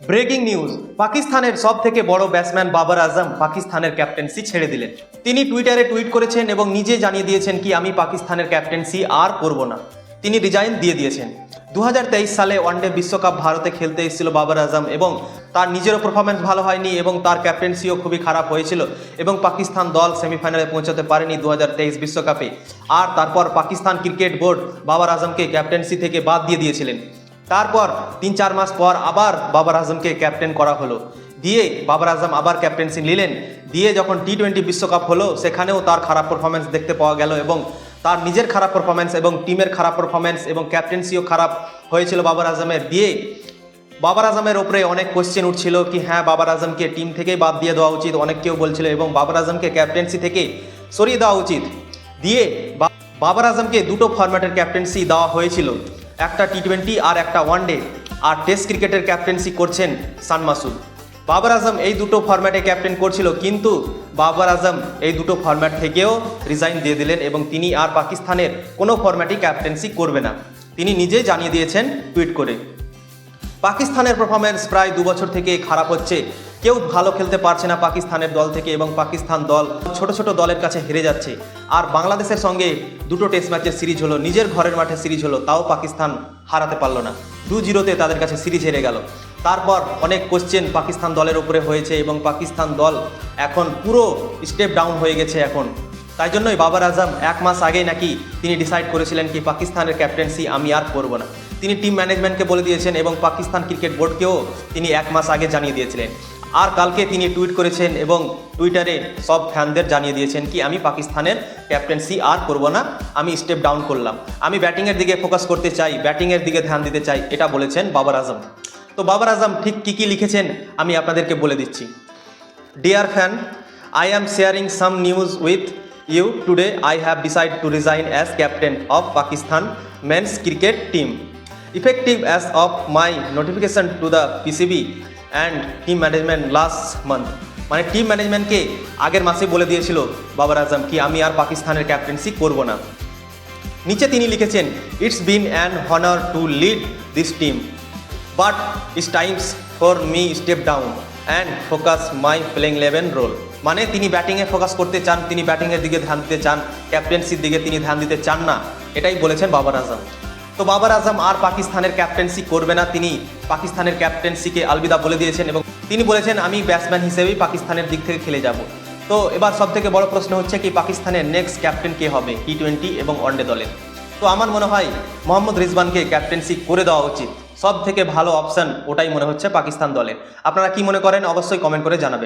Breaking news, পাকিস্তানের সব থেকে বড় ব্যাটসম্যান বাবর আজম পাকিস্তানের ক্যাপ্টেন্সি ছেড়ে দিলেন। তিনি টুইটারে টুইট করেছেন এবং নিজে জানিয়ে দিয়েছেন কি, আমি পাকিস্তানের ক্যাপ্টেন্সি আর করব না। তিনি রিজাইন দিয়ে দিয়েছেন। দু হাজার তেইশ সালে ওয়ানডে বিশ্বকাপ ভারতে খেলতে এসেছিল বাবর আজম এবং তার নিজেরও পারফরমেন্স ভালো হয়নি এবং তার ক্যাপ্টেন্সিও খুবই খারাপ হয়েছিল এবং পাকিস্তান দল সেমিফাইনালে পৌঁছাতে পারেনি দু বিশ্বকাপে। আর তারপর পাকিস্তান ক্রিকেট বোর্ড বাবর আজমকে ক্যাপ্টেন্সি থেকে বাদ দিয়ে দিয়েছিলেন। তারপর তিন, চার মাস পর আবার বাবর আজমকে ক্যাপ্টেন করা হলো। দিয়ে বাবর আজম আবার ক্যাপ্টেন্সি নিলেন। দিয়ে যখন টি টোয়েন্টি বিশ্বকাপ হলো, সেখানেও তার খারাপ পারফরমেন্স দেখতে পাওয়া গেল এবং তার নিজের খারাপ পারফরমেন্স এবং টিমের খারাপ পারফরমেন্স এবং ক্যাপ্টেন্সিও খারাপ হয়েছিল বাবর আজমের। দিয়ে বাবার আজমের ওপরে অনেক কোশ্চেন উঠছিল কি হ্যাঁ বাবার আজমকে টিম থেকেই বাদ দিয়ে দেওয়া উচিত। অনেক কেউ বলছিল এবং বাবার আজমকে ক্যাপ্টেন্সি থেকে সরিয়ে দেওয়া উচিত। দিয়ে বাবার আজমকে দুটো ফরম্যাটের ক্যাপ্টেন্সি দেওয়া হয়েছিল। একটা টি টোয়েন্টি আর একটা ওয়ানডে আর টেস্ট ক্রিকেটের ক্যাপ্টেন্সি করছেন সান মাসুদ। বাবার আজম এই দুটো ফরম্যাটে ক্যাপ্টেন করছিল, কিন্তু বাবার আজম এই দুটো ফরম্যাট থেকেও রিজাইন দিয়ে দিলেন এবং তিনি আর পাকিস্তানের কোনো ফরম্যাটই ক্যাপ্টেন্সি করবে না। তিনি নিজেই জানিয়ে দিয়েছেন টুইট করে। পাকিস্তানের পারফরমেন্স প্রায় দু বছর থেকে খারাপ হচ্ছে। কেউ ভালো খেলতে পারছে না পাকিস্তানের দল থেকে এবং পাকিস্তান দল ছোট ছোট দলের কাছে হেরে যাচ্ছে। আর বাংলাদেশের সঙ্গে দুটো টেস্ট ম্যাচের সিরিজ হলো, নিজের ঘরের মাঠে সিরিজ হলো, তাও পাকিস্তান হারাতে পারল না। দু জিরোতে তাদের কাছে সিরিজ হেরে গেল। তারপর অনেক কোশ্চেন পাকিস্তান দলের উপরে হয়েছে এবং পাকিস্তান দল এখন পুরো স্টেপ ডাউন হয়ে গেছে এখন। তাই জন্যই বাবার আজম এক মাস আগেই নাকি তিনি ডিসাইড করেছিলেন কি পাকিস্তানের ক্যাপ্টেন্সি আমি আর করব না। তিনি টিম ম্যানেজমেন্টকে বলে দিয়েছেন এবং পাকিস্তান ক্রিকেট বোর্ডকেও তিনি এক মাস আগে জানিয়ে দিয়েছিলেন। আর কালকে তিনি টুইট করেছেন এবং টুইটারে সব ফ্যানদের জানিয়ে দিয়েছেন কি, আমি পাকিস্তানের ক্যাপ্টেন্সি আর করব না, আমি স্টেপ ডাউন করলাম। আমি ব্যাটিংয়ের দিকে ফোকাস করতে চাই, ব্যাটিংয়ের দিকে ধ্যান দিতে চাই, এটা বলেছেন বাবার আজম। তো বাবার আজম ঠিক কী কী লিখেছেন, আমি আপনাদেরকে বলে দিচ্ছি। Dear fan I am sharing some news with you today I have decided to resign as captain of Pakistan men's cricket team. Effective as of my notification to the PCB and team management last month মানে team ম্যানেজমেন্টকে আগের মাসে বলে দিয়েছিল, বাবার আজম, কি আমি আর পাকিস্তানের ক্যাপ্টেন্সি করব না। নিচে তিনি লিখেছেন it's been an honour to lead this team but it's times for me step down and focus my playing eleven role মানে তিনি ব্যাটিংয়ে ফোকাস করতে চান, তিনি ব্যাটিংয়ের দিকে ধ্যান দিতে চান ক্যাপ্টেন্সির দিকে তিনি ধ্যান দিতে চান না, এটাই বলেছেন বাবার আজম। তো বাবার আজম আর পাকিস্তানের ক্যাপ্টেন্সি করবে না। তিনি পাকিস্তানের ক্যাপ্টেন্সিকে আলবিদা বলে দিয়েছেন এবং তিনি বলেছেন, আমি ব্যাটসম্যান হিসেবেই পাকিস্তানের দিক থেকে খেলে যাব। তো এবার সব থেকে বড় প্রশ্ন হচ্ছে কি, পাকিস্তানের নেক্সট ক্যাপ্টেন কে হবে টি টোয়েন্টি এবং ওয়ানডে দলের? তো আমার মনে হয় মোহাম্মদ রিজবানকে ক্যাপ্টেন্সি করে দেওয়া উচিত। সব থেকে ভালো অপশন ওটাই মনে হচ্ছে পাকিস্তান দলের। আপনারা কি মনে করেন, অবশ্যই কমেন্ট করে জানাবেন।